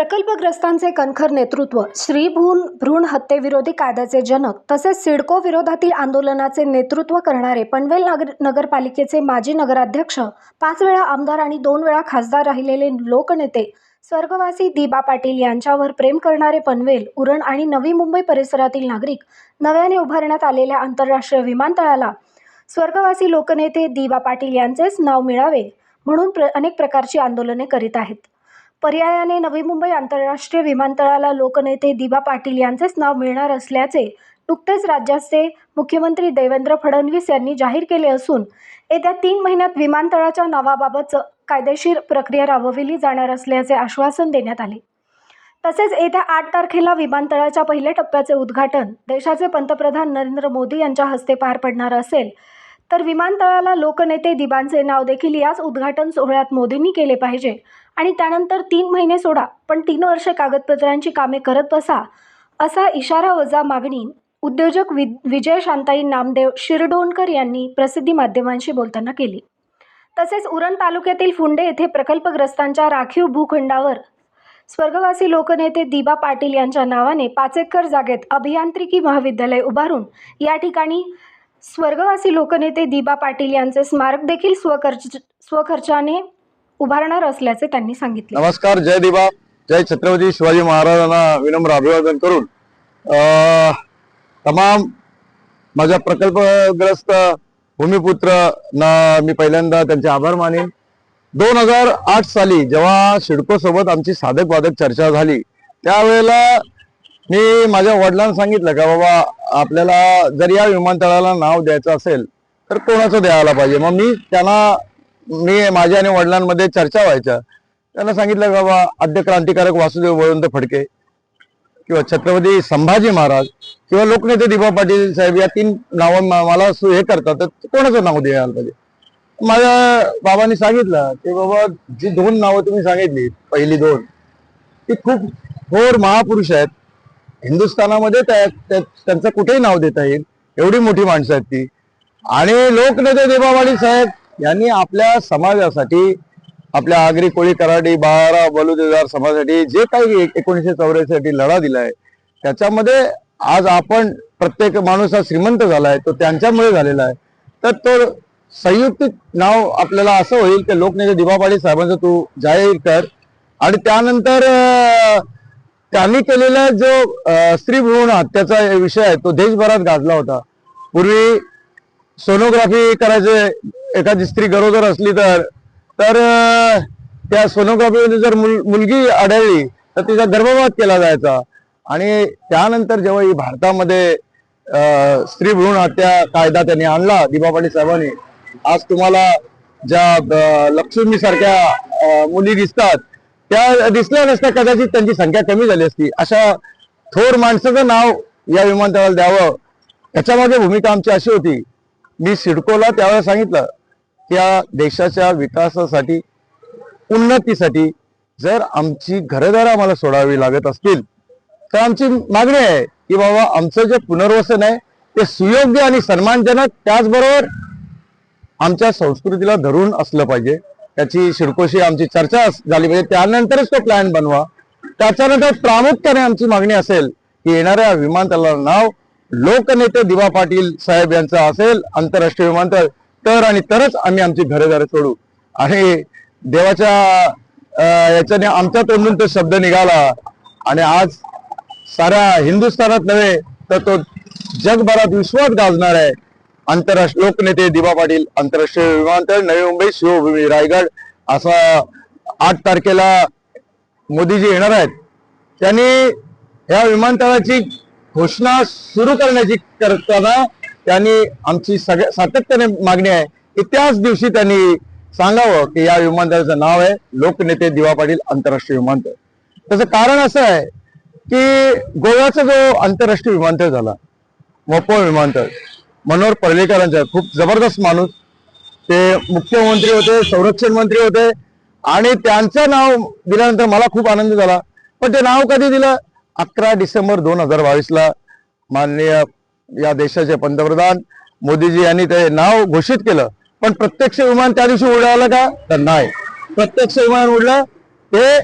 प्रकल्पग्रस्तांचे कणखर नेतृत्व श्रीभून भ्रूण हत्येविरोधी कायद्याचे जनक तसेच सिडको विरोधातील आंदोलनाचे नेतृत्व करणारे पनवेल नगर नगरपालिकेचे माजी नगराध्यक्ष पाच वेळा आमदार आणि दोन वेळा खासदार राहिलेले लोकनेते स्वर्गवासी दिबा पाटील यांच्यावर प्रेम करणारे पनवेल उरण आणि नवी मुंबई परिसरातील नागरिक नव्याने उभारण्यात आलेल्या आंतरराष्ट्रीय विमानतळाला स्वर्गवासी लोकनेते दिबा पाटील यांचेच नाव मिळावे म्हणून प्र अनेक प्रकारची आंदोलने करीत आहेत. पर्यायाने नवी मुंबई आंतरराष्ट्रीय विमानतळाला लोकनेते दिबा पाटील यांचेच नाव मिळणार असल्याचे नुकतेच राज्याचे मुख्यमंत्री देवेंद्र फडणवीस यांनी जाहीर केले असून येत्या तीन महिन्यात विमानतळाच्या नावाबाबत कायदेशीर प्रक्रिया राबविली जाणार असल्याचे आश्वासन देण्यात आले. तसेच येत्या आठ तारखेला विमानतळाच्या पहिल्या टप्प्याचे उद्घाटन देशाचे पंतप्रधान नरेंद्र मोदी यांच्या हस्ते पार पडणार असेल तर विमानतळाला लोकनेते दिबांचे नाव देखील याच उद्घाटन सोहळ्यात मोदींनी केले पाहिजे आणि त्यानंतर तीन महिने सोडा पण तीन वर्षे कागदपत्रांची कामे करत बसा असा इशारा वजा मागणी उद्योजक वि विजय शांताई नामदेव शिरडोणकर यांनी प्रसिद्धी माध्यमांशी बोलताना केली. तसेच उरण तालुक्यातील फुंडे येथे प्रकल्पग्रस्तांच्या राखीव भूखंडावर स्वर्गवासी लोकनेते दिबा पाटील यांच्या नावाने पाच एकर जागेत अभियांत्रिकी महाविद्यालय उभारून या ठिकाणी स्वर्गवासी लोकनेते दिबा पाटील यांचे स्मारक देखील स्वखर्च स्वखर्चाने उभारणार असल्याचे त्यांनी सांगितले. नमस्कार जय दिवा जय छत्रपती शिवाजी महाराजांना विनम्र अभिवादन करून. तमाम माझ्या प्रकल्पग्रस्त भूमिपुत्र ना मी पहिल्यांदा त्यांचे आभार मानेन. दोन हजार आठ साली जेव्हा सिडको सोबत आमची साधक वादक चर्चा झाली त्यावेळेला मी माझ्या वडिलांना सांगितलं का बाबा आपल्याला जर या विमानतळाला नाव द्यायचं असेल तर कोणाचं द्यायला पाहिजे? मग मी त्यांना मी माझ्या आणि वडिलांमध्ये चर्चा व्हायच्या. त्यांना सांगितलं बाबा आद्य क्रांतिकारक वासुदेव बळवंत फडके किंवा छत्रपती संभाजी महाराज किंवा लोकनेते दिबा पाटील साहेब या तीन नावं मला हे करतात तर कोणाचं नाव द्यायला पाहिजे? माझ्या बाबांनी सांगितलं की बाबा जी दोन नावं तुम्ही सांगितली पहिली दोन ती खूप थोर महापुरुष आहेत. हिंदुस्थानामध्ये त्या त्यांचं कुठेही नाव देता येईल. एवढी मोठी माणसं आहेत ती. आणि लोकनेते देबावाडी साहेब यांनी आपल्या समाजासाठी आपल्या आगरी कोळी कराडी बारा बलुतेदार समाजासाठी जे काही एकोणीसशे चौऱ्याऐंशी साठी लढा दिलाय त्याच्यामध्ये आज आपण प्रत्येक माणूस हा श्रीमंत झालाय तो त्यांच्यामुळे झालेला आहे. तर तो संयुक्त नाव आपल्याला असं होईल की लोकनेते दिबापाडी साहेबांचं तू जाहीर कर. आणि त्यानंतर त्यांनी केलेला जो स्त्री भ्रूण हत्याचा विषय आहे तो देशभरात गाजला होता. पूर्वी सोनोग्राफी करायचे एखादी स्त्री गरोदर असली तर तर त्या सोनोग्राफीमध्ये जर मुल- मुलगी आढळली तर तिचा गर्भपात केला जायचा. आणि त्यानंतर जेव्हा ही भारतामध्ये अं, स्त्री भ्रूण हत्या कायदा त्यांनी आणला दिबा पाटील साहेबांनी आज तुम्हाला ज्या लक्ष्मी सारख्या मुली दिसतात त्या दिसल्या नसत्या कदाचित त्यांची संख्या कमी झाली असती. अशा थोर माणसाचं नाव या विमानतळाला द्यावं याच्यामागे भूमिका आमची अशी होती. मी सिडकोला त्यावेळेला सांगितलं की या देशाच्या विकासासाठी उन्नतीसाठी जर आमची घरदार आम्हाला सोडावी लागत असतील तर आमची मागणी आहे की बाबा आमचं जे पुनर्वसन आहे ते सुयोग्य आणि सन्मानजनक त्याचबरोबर आमच्या संस्कृतीला धरून असलं पाहिजे. त्याची शिडकोशी आमची चर्चा झाली पाहिजे. त्यानंतरच तो प्लॅन बनवा. त्याच्यानंतर प्रामुख्याने आमची मागणी असेल की येणाऱ्या विमानतळाला नाव लोकनेते दिवा पाटील साहेब यांचं असेल आंतरराष्ट्रीय विमानतळ. तर आणि तरच आम्ही आमची घरेदारे सोडू. आणि देवाच्या याच्याने आमच्या तोंडून तो शब्द निघाला. आणि आज साऱ्या हिंदुस्थानात नव्हे तर तो जगभरात विश्वात गाजणार आहे. आंतरराष्ट्रीय लोकनेते दिबा पाटील आंतरराष्ट्रीय विमानतळ नवी मुंबई शिवभूमी रायगड असा आठ तारखेला मोदीजी येणार आहेत. त्यांनी या विमानतळाची घोषणा सुरू करण्याची करताना त्यांनी आमची सगळ्या सातत्याने मागणी आहे की त्याच दिवशी त्यांनी सांगावं की या विमानतळाचं नाव आहे लोकनेते दिवा पाटील आंतरराष्ट्रीय विमानतळ. त्याचं कारण असं आहे की गोव्याचा जो आंतरराष्ट्रीय विमानतळ झाला मोपोळ विमानतळ मनोहर पर्लेकरांचा खूप जबरदस्त माणूस. ते मुख्यमंत्री होते संरक्षण मंत्री होते आणि त्यांचं नाव दिल्यानंतर मला खूप आनंद झाला. पण ते नाव कधी दिलं? अकरा डिसेंबर दोन हजार बावीसला माननीय या देशाचे पंतप्रधान मोदीजी यांनी ते नाव घोषित केलं. पण प्रत्यक्ष विमान त्या दिवशी उडालं का? तर नाही. प्रत्यक्ष विमान उडलं ते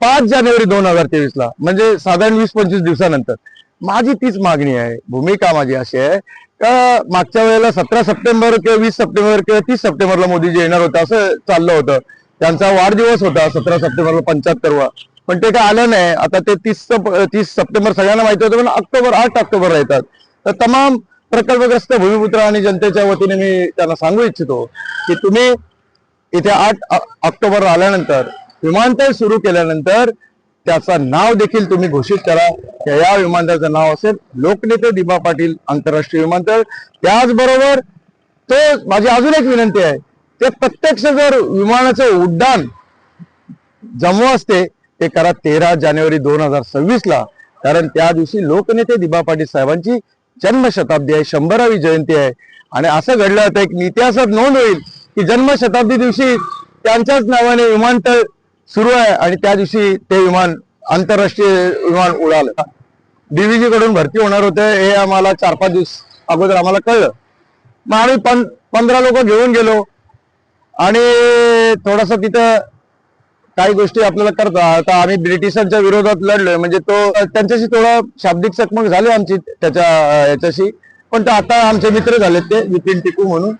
पाच जानेवारी दोन हजार तेवीस ला म्हणजे साधारण वीस पंचवीस दिवसानंतर. माझी तीच मागणी आहे भूमिका माझी अशी आहे का मागच्या वेळेला सतरा सप्टेंबर किंवा वीस सप्टेंबर किंवा तीस सप्टेंबरला मोदीजी येणार होतं असं चाललं होतं. त्यांचा वाढदिवस होता सतरा सप्टेंबरला पंच्याहत्तरवा. पण ते काय आलं नाही. आता ते तीस तीस सप्टेंबर सगळ्यांना माहिती होतं पण ऑक्टोबर आठ ऑक्टोबरला येतात तर तमाम प्रकल्पग्रस्त भूमिपुत्र आणि जनतेच्या वतीने मी त्यांना सांगू इच्छितो की तुम्ही इथे आठ ऑक्टोबर आल्यानंतर विमानतळ सुरू केल्यानंतर त्याचं नाव देखील तुम्ही घोषित करा. की या विमानतळाचं नाव असेल लोकनेते दिबा पाटील आंतरराष्ट्रीय विमानतळ. त्याचबरोबर तो माझी अजून एक विनंती आहे ते प्रत्यक्ष जर विमानाचं उड्डाण जमू असते ते करा तेरा जानेवारी दोन हजार सव्वीस ला कारण त्या दिवशी लोकनेते दिबा पाटील साहेबांची जन्मशताब्दी आहे शंभरावी जयंती आहे. आणि असं घडलं होतं एक इतिहासात नोंद होईल की जन्मशताब्दी दिवशी त्यांच्याच नावाने विमानतळ सुरू आहे आणि त्या दिवशी ते विमान आंतरराष्ट्रीय विमान उडालं. डीव्हीजी कडून भरती होणार होते हे आम्हाला चार पाच दिवस अगोदर आम्हाला कळलं. मग आम्ही पं पंधरा लोक घेऊन गेलो. आणि थोडस तिथं काही गोष्टी आपल्याला करता. आता आम्ही ब्रिटिशांच्या विरोधात लढलोय. म्हणजे तो त्यांच्याशी थोडा शाब्दिक चकमक झाली आमची त्याच्या याच्याशी. पण ते आता आमचे मित्र झालेत ते नितीन टिकू म्हणून.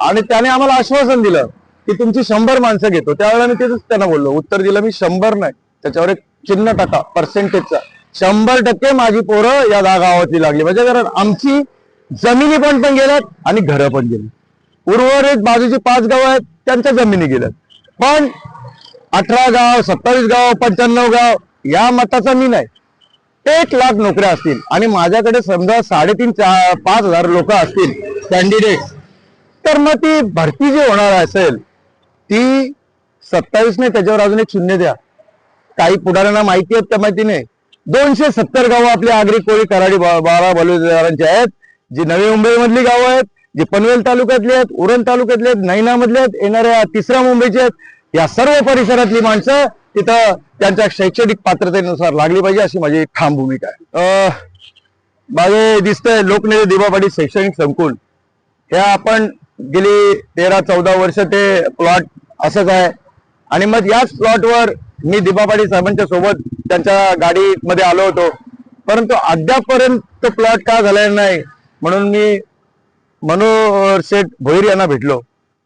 आणि त्याने आम्हाला आश्वासन दिलं की तुमची शंभर माणसं घेतो. त्यावेळेला मी तेच त्यांना बोललो. उत्तर दिलं मी शंभर नाही. त्याच्यावर एक चिन्ह टाका पर्सेंटेजचा शंभर टक्के माझी पोरं या दा- लागली. म्हणजे कारण आमची जमिनी पण पण गेल्यात आणि घरं पण गेली. उर्वरित बाजूची पाच गाव आहेत त्यांच्या जमिनी गेल्यात. पण अठरा गाव सत्तावीस गाव पंच्याण्णव गाव या मताचा मी नाही. एक लाख नोकऱ्या असतील आणि माझ्याकडे समजा साडेतीन चार पाच हजार लोक असतील कॅन्डिडेट तर मग ती भरती जी होणार असेल ती सत्तावीसने त्याच्यावर अजून एक शून्य द्या. काही पुढाऱ्यांना माहिती आहेत त्या माहिती नाही? दोनशे सत्तर गावं आपली आगरी कोळी कराडी बारा बलुतेदारांची आहेत जी नवी मुंबई मधली गावं आहेत जी पनवेल तालुक्यातली आहेत उरण तालुक्यातली आहेत नैनामधली आहेत येणाऱ्या तिसऱ्या मुंबईची आहेत या सर्व परिसरातली माणसं तिथं त्यांच्या शैक्षणिक पात्रतेनुसार लागली पाहिजे अशी माझी ठाम भूमिका आहे. अं, माझे दिसतंय लोकनेते दिबा शैक्षणिक संकुल. हे आपण गेली तेरा चौदा वर्ष ते प्लॉट असंच आहे. आणि मग याच प्लॉटवर मी दिबा साहेबांच्या सोबत त्यांच्या गाडीमध्ये आलो होतो. परंतु अद्यापपर्यंत तो प्लॉट का झालेला नाही म्हणून मी मनोहर शेठ भोईर यांना भेटलो.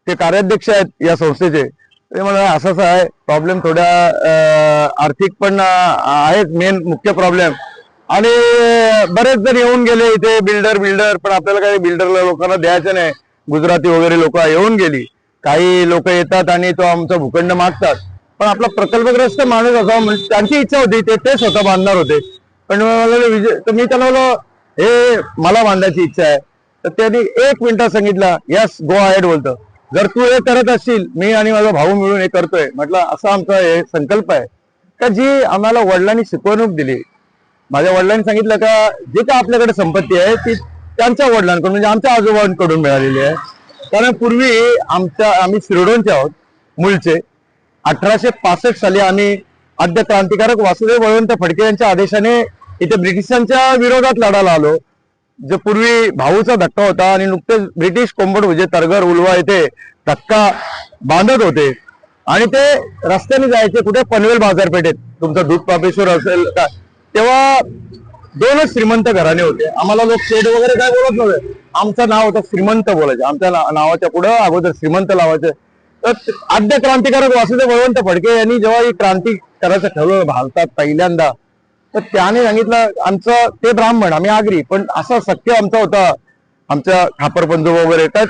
ते कार्याध्यक्ष आहेत या संस्थेचे. ते म्हणाले असं आहे प्रॉब्लेम थोड्या आर्थिक पण आहेत मेन मुख्य प्रॉब्लेम आणि बरेच जण येऊन गेले इथे बिल्डर बिल्डर पण आपल्याला काही बिल्डरला लोकांना द्यायचं नाही. गुजराती वगैरे लोक येऊन गेली. काही लोक येतात आणि तो आमचा भूखंड मागतात. पण आपला प्रकल्पग्रस्त माणूस असा म्हणजे त्यांची इच्छा होती ते ते स्वतः बांधणार होते. पण मला विजय तर मी त्यांना बोललो हे मला बांधायची इच्छा आहे. तर त्यांनी एक मिनिटात सांगितलं यस गो अहेड बोलतो. जर तू हे करत असशील मी आणि माझा भाऊ मिळून हे करतोय म्हटलं असा आमचा हे संकल्प आहे. का जी आम्हाला वडिलांनी शिकवणूक दिली. माझ्या वडिलांनी सांगितलं का जे काय आपल्याकडे संपत्ती आहे ती त्यांच्या वडिलांकडून म्हणजे आमच्या आजोबांकडून मिळालेली आहे. कारण पूर्वी आमच्या आम्ही शिरडोनचे आहोत मूळचे. अठराशे पासष्ट साली आम्ही आद्य क्रांतिकारक वासुदेव बळवंत फडके यांच्या आदेशाने इथे ब्रिटिशांच्या विरोधात लढायला आलो. जे पूर्वी भाऊचा धक्का होता आणि नुकतेच ब्रिटिश कोंबड म्हणजे तरगर उलवा येथे धक्का बांधत होते. आणि ते रस्त्याने जायचे कुठे? पनवेल बाजारपेठेत. तुमचं दूध पापेश्वर असेल का? तेव्हा दोनच श्रीमंत घराणे होते. आम्हाला लोक शेड वगैरे काय बोलत नव्हते. आमचं नाव होतं श्रीमंत बोलायचे. आमच्या नावाच्या पुढं अगोदर श्रीमंत लावायचे. तर आद्य क्रांतिकारक वासुदेव बळवंत फडके यांनी जेव्हा ही क्रांती करायचं ठरवलं भारतात पहिल्यांदा तर त्याने सांगितलं आमचं ते ब्राह्मण आम्ही आगरी पण असा सख्य आमचा होता. आमच्या खापर वगैरे तर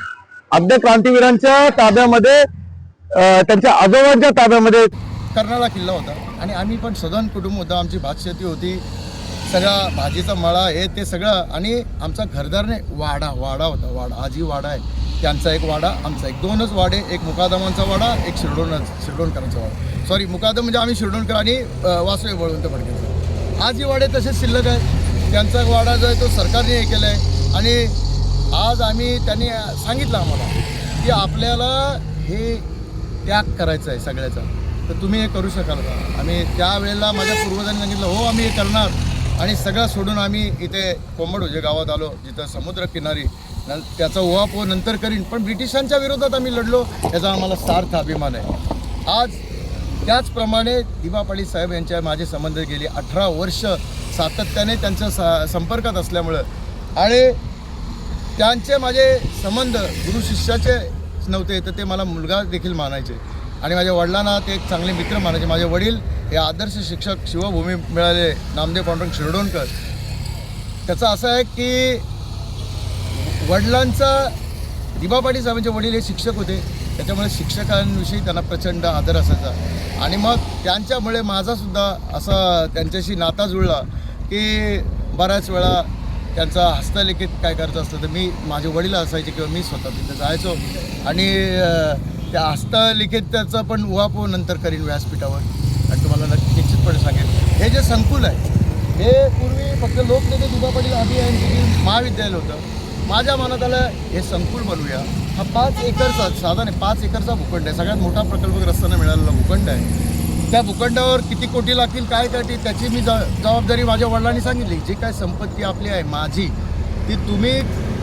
अगदी क्रांतीवीरांच्या ताब्यामध्ये त्यांच्या आजोबांच्या ताब्यामध्ये कर्नाळा किल्ला होता. आणि आम्ही पण सदन कुटुंब होतं. आमची भातशेती होती. सगळा भाजीचा मळा हे ते सगळं. आणि आमचा घरदारने वाडा वाडा होता वाडा. आजी वाडा आहे त्यांचा एक वाडा आमचा एक दोनच वाडे एक मुकादमांचा वाडा एक शिरडोन शिरडोणकरांचा वाडा. सॉरी मुकादम म्हणजे आम्ही शिरडोणकर आणि अं, वासुदेव बळवंत फडकेचा आजही वाडे तसेच शिल्लक आहे त्यांचा वाडा जो आहे तो सरकारने हे केला आहे आणि आज आम्ही त्यांनी सांगितलं आम्हाला की आपल्याला हे त्याग करायचं आहे सगळ्याचा. तर तुम्ही हे करू शकाल का? आम्ही त्यावेळेला माझ्या पूर्वजांनी सांगितलं हो आम्ही हे करणार. आणि सगळं सोडून आम्ही इथे कोंबडोजे गावात आलो जिथं समुद्रकिनारी नं त्याचा ओहापोह नंतर करीन. पण ब्रिटिशांच्या विरोधात आम्ही लढलो याचा आम्हाला सार्थ अभिमान आहे. आज त्याचप्रमाणे दिबा साहेब यांच्या माझे संबंध गेली अठरा वर्ष सातत्याने त्यांच्या सा संपर्कात असल्यामुळं. आणि त्यांचे माझे संबंध गुरु शिष्याचे नव्हते तर ते मला मुलगा देखील मानायचे. आणि माझ्या वडिलांना ते एक चांगले मित्र मानायचे. माझे वडील हे आदर्श शिक्षक शिवभूमी मिळाले नामदेव पांडुरंग शिरडोणकर. त्याचं असं आहे की वडिलांचा दिबापाटी साहेबांचे वडील हे शिक्षक होते. त्याच्यामुळे शिक्षकांविषयी त्यांना प्रचंड आदर असायचा. आणि मग त्यांच्यामुळे माझासुद्धा असा त्यांच्याशी नाता जुळला की बऱ्याच वेळा त्यांचा हस्तलिखित काय करायचं असतं तर मी माझे वडील असायचे किंवा मी स्वतः तिथे जायचो. आणि त्या त्या हस्तलिखिताचं पण उहापोह नंतर करीन व्यासपीठावर. आणि तुम्हाला नक्की निश्चितपणे सांगेन. हे जे संकुल आहे हे पूर्वी फक्त लोकनेते दुबा पाटील अभियांत्रिकी महाविद्यालय होतं. माझ्या मनात आलं हे संकुल बनवूया. हा पाच एकरचा साधा नाही पाच एकरचा भूखंड आहे. सगळ्यात मोठा प्रकल्पग्रस्तांना मिळालेला भूखंड आहे. त्या भूखंडावर किती कोटी लागतील काय करतील त्याची मी ज जबाबदारी माझ्या वडिलांनी सांगितली. जी काय संपत्ती आपली आहे माझी ती तुम्ही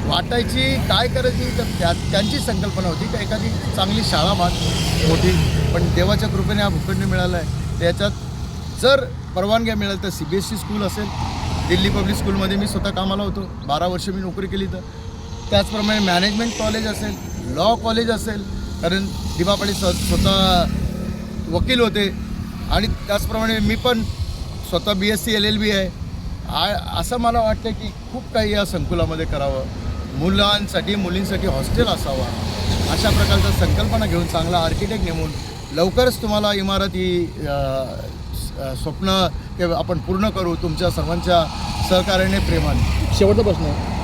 वाटायची काय करायची तर त्या त्यांची संकल्पना होती का एखादी चांगली शाळा बांध मोठी. पण देवाच्या कृपेने हा भूखंड मिळाला आहे. त्याच्यात जर परवानग्या मिळाल्या तर C B S C school असेल. दिल्ली पब्लिक स्कूलमध्ये मी स्वतः कामाला होतो. बारा वर्ष मी नोकरी केली तर. त्याचप्रमाणे मॅनेजमेंट कॉलेज असेल लॉ कॉलेज असेल कारण दिबा स स्वतः वकील होते. आणि त्याचप्रमाणे मी पण स्वतः B S C L L B आहे. आ असं मला वाटतं की खूप काही या संकुलामध्ये करावं. मुलांसाठी मुलींसाठी हॉस्टेल असावा. अशा प्रकारचा संकल्पना घेऊन चांगला आर्किटेक्ट नेमून लवकरच तुम्हाला इमारती ही स्वप्न ते आपण पूर्ण करू तुमच्या सर्वांच्या सहकार्याने प्रेमाने. शेवटचा प्रश्न.